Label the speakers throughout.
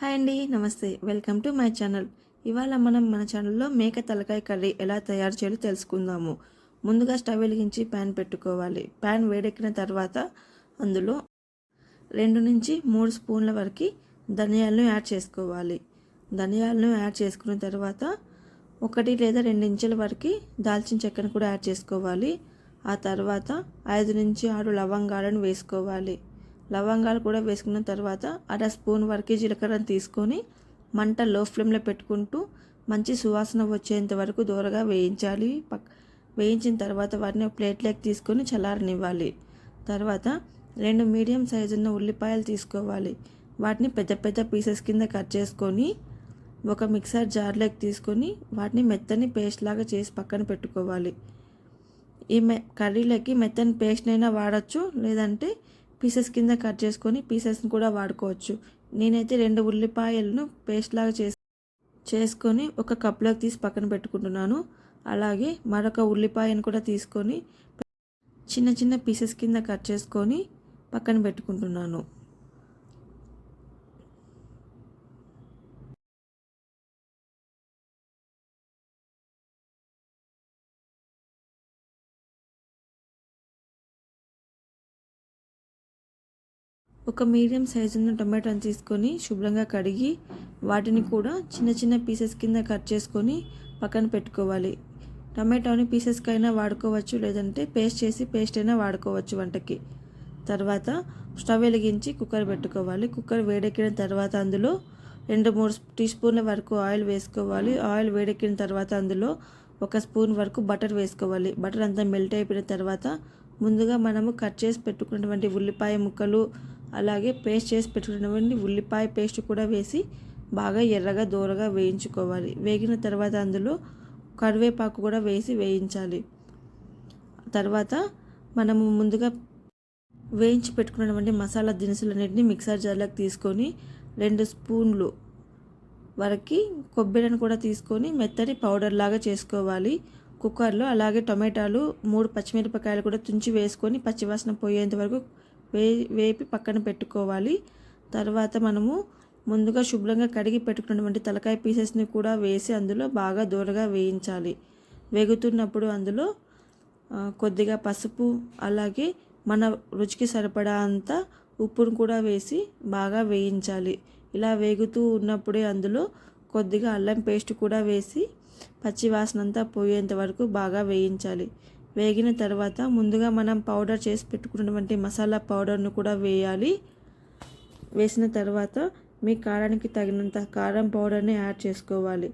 Speaker 1: Hi అండి నమస్తే. Welcome to my channel. ఇవాళ మనం మన ఛానల్లో మేక తలకాయ కర్రీ ఎలా తయారు చేయాలో తెలుసుకుందాము. ముందుగా స్టవ్ వెలిగించి ప్యాన్ పెట్టుకోవాలి. ప్యాన్ వేడెక్కిన తర్వాత అందులో రెండు నుంచి మూడు స్పూన్ల వరకు ధనియాలను యాడ్ చేసుకోవాలి. ధనియాలను యాడ్ చేసుకున్న తర్వాత ఒకటి లేదా రెండు ఇంచుల వరకు దాల్చిన చెక్కను కూడా యాడ్ చేసుకోవాలి. ఆ తర్వాత ఐదు నుంచి ఆరు లవంగాలను వేసుకోవాలి. లవంగాలు కూడా వేసుకున్న తర్వాత అర స్పూన్ వరకు జీలకర్రను తీసుకొని మంట లో ఫ్లేమ్లో పెట్టుకుంటూ మంచి సువాసన వచ్చేంత వరకు దూరగా వేయించాలి. పక్ వేయించిన తర్వాత వాటిని ప్లేట్లోకి తీసుకొని చల్లారనివ్వాలి. తర్వాత రెండు మీడియం సైజు ఉన్న ఉల్లిపాయలు తీసుకోవాలి. వాటిని పెద్ద పెద్ద పీసెస్ కింద కట్ చేసుకొని ఒక మిక్సర్ జార్లోకి తీసుకొని వాటిని మెత్తని పేస్ట్ లాగా చేసి పక్కన పెట్టుకోవాలి. ఈ మె కర్రీలోకి మెత్తని పేస్ట్ అయినా వాడచ్చు లేదంటే పీసెస్ కింద కట్ చేసుకొని పీసెస్ని కూడా వాడుకోవచ్చు. నేనైతే రెండు ఉల్లిపాయలను పేస్ట్ లాగా చేసి చేసుకొని ఒక కప్లోకి తీసి పక్కన పెట్టుకుంటున్నాను. అలాగే మరొక ఉల్లిపాయను కూడా తీసుకొని చిన్న చిన్న పీసెస్ కింద కట్ చేసుకొని పక్కన పెట్టుకుంటున్నాను. ఒక మీడియం సైజున్న టొమాటోని తీసుకొని శుభ్రంగా కడిగి వాటిని కూడా చిన్న చిన్న పీసెస్ కింద కట్ చేసుకొని పక్కన పెట్టుకోవాలి. టమాటోని పీసెస్కైనా వాడుకోవచ్చు లేదంటే పేస్ట్ చేసి పేస్ట్ అయినా వాడుకోవచ్చు వంటకి. తర్వాత స్టవ్ వెలిగించి కుక్కర్ పెట్టుకోవాలి. కుక్కర్ వేడెక్కిన తర్వాత అందులో రెండు మూడు టీ స్పూన్ల వరకు ఆయిల్ వేసుకోవాలి. ఆయిల్ వేడెక్కిన తర్వాత అందులో ఒక స్పూన్ వరకు బటర్ వేసుకోవాలి. బటర్ అంతా మెల్ట్ అయిపోయిన తర్వాత ముందుగా మనము కట్ చేసి పెట్టుకున్నటువంటి ఉల్లిపాయ ముక్కలు అలాగే పేస్ట్ చేసి పెట్టుకున్నటువంటి ఉల్లిపాయ పేస్ట్ కూడా వేసి బాగా ఎర్రగా దూరగా వేయించుకోవాలి. వేగిన తర్వాత అందులో కరివేపాకు కూడా వేసి వేయించాలి. తర్వాత మనము ముందుగా వేయించి పెట్టుకున్నటువంటి మసాలా దినుసులన్నింటినీ మిక్సర్ జార్లోకి తీసుకొని రెండు స్పూన్లు వరకు కొబ్బరిని కూడా తీసుకొని మెత్తటి పౌడర్ లాగా చేసుకోవాలి. కుక్కర్లో అలాగే టొమాటాలు మూడు పచ్చిమిరపకాయలు కూడా తుంచి వేసుకొని పచ్చివాసన పోయేంత వరకు వే వేపి పక్కన పెట్టుకోవాలి. తర్వాత మనము ముందుగా శుభ్రంగా కడిగి పెట్టుకున్నటువంటి తలకాయ పీసెస్ని కూడా వేసి అందులో బాగా దూరగా వేయించాలి. వేగుతున్నప్పుడు అందులో కొద్దిగా పసుపు అలాగే మన రుచికి సరిపడా అంత ఉప్పును కూడా వేసి బాగా వేయించాలి. ఇలా వేగుతూ ఉన్నప్పుడే అందులో కొద్దిగా అల్లం పేస్ట్ కూడా వేసి పచ్చి వాసన అంతా పోయేంత వరకు బాగా వేయించాలి. వేగిన తర్వాత ముందుగా మనం పౌడర్ చేసి పెట్టుకున్నటువంటి మసాలా పౌడర్ను కూడా వేయాలి. వేసిన తర్వాత మీ కారానికి తగినంత కారం పౌడర్ని యాడ్ చేసుకోవాలి.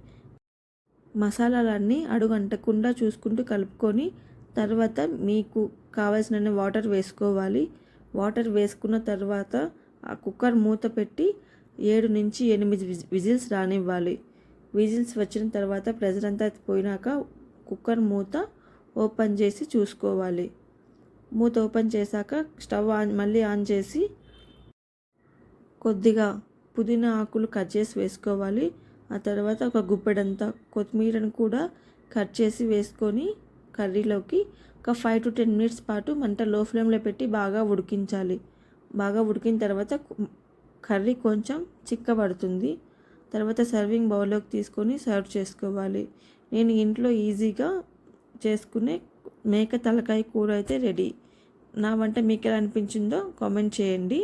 Speaker 1: మసాలాలన్నీ అడుగంటకుండా చూసుకుంటూ కలుపుకొని తర్వాత మీకు కావలసిన వాటర్ వేసుకోవాలి. వాటర్ వేసుకున్న తర్వాత ఆ కుక్కర్ మూత పెట్టి ఏడు నుంచి ఎనిమిది విజిల్స్ రానివ్వాలి. విజిల్స్ వచ్చిన తర్వాత ప్రెజర్ అంతా పోయినాక కుక్కర్ మూత ఓపెన్ చేసి చూసుకోవాలి. మూత ఓపెన్ చేశాక స్టవ్ ఆన్ మళ్ళీ ఆన్ చేసి కొద్దిగా పుదీనా ఆకులు కట్ చేసి వేసుకోవాలి. ఆ తర్వాత ఒక గుప్పెడంతా కొత్తిమీరను కూడా కట్ చేసి వేసుకొని కర్రీలోకి ఒక ఫైవ్ టు టెన్ మినిట్స్ పాటు మంట లో ఫ్లేమ్లో పెట్టి బాగా ఉడికించాలి. బాగా ఉడికిన తర్వాత కర్రీ కొంచెం చిక్కబడుతుంది. తర్వాత సర్వింగ్ బౌల్లోకి తీసుకొని సర్వ్ చేసుకోవాలి. నేను ఇంట్లో ఈజీగా చేసుకునే మేక తలకాయ కూర అయితే రెడీ. నా వంట మీకు ఎలా అనిపించిందో కామెంట్ చేయండి.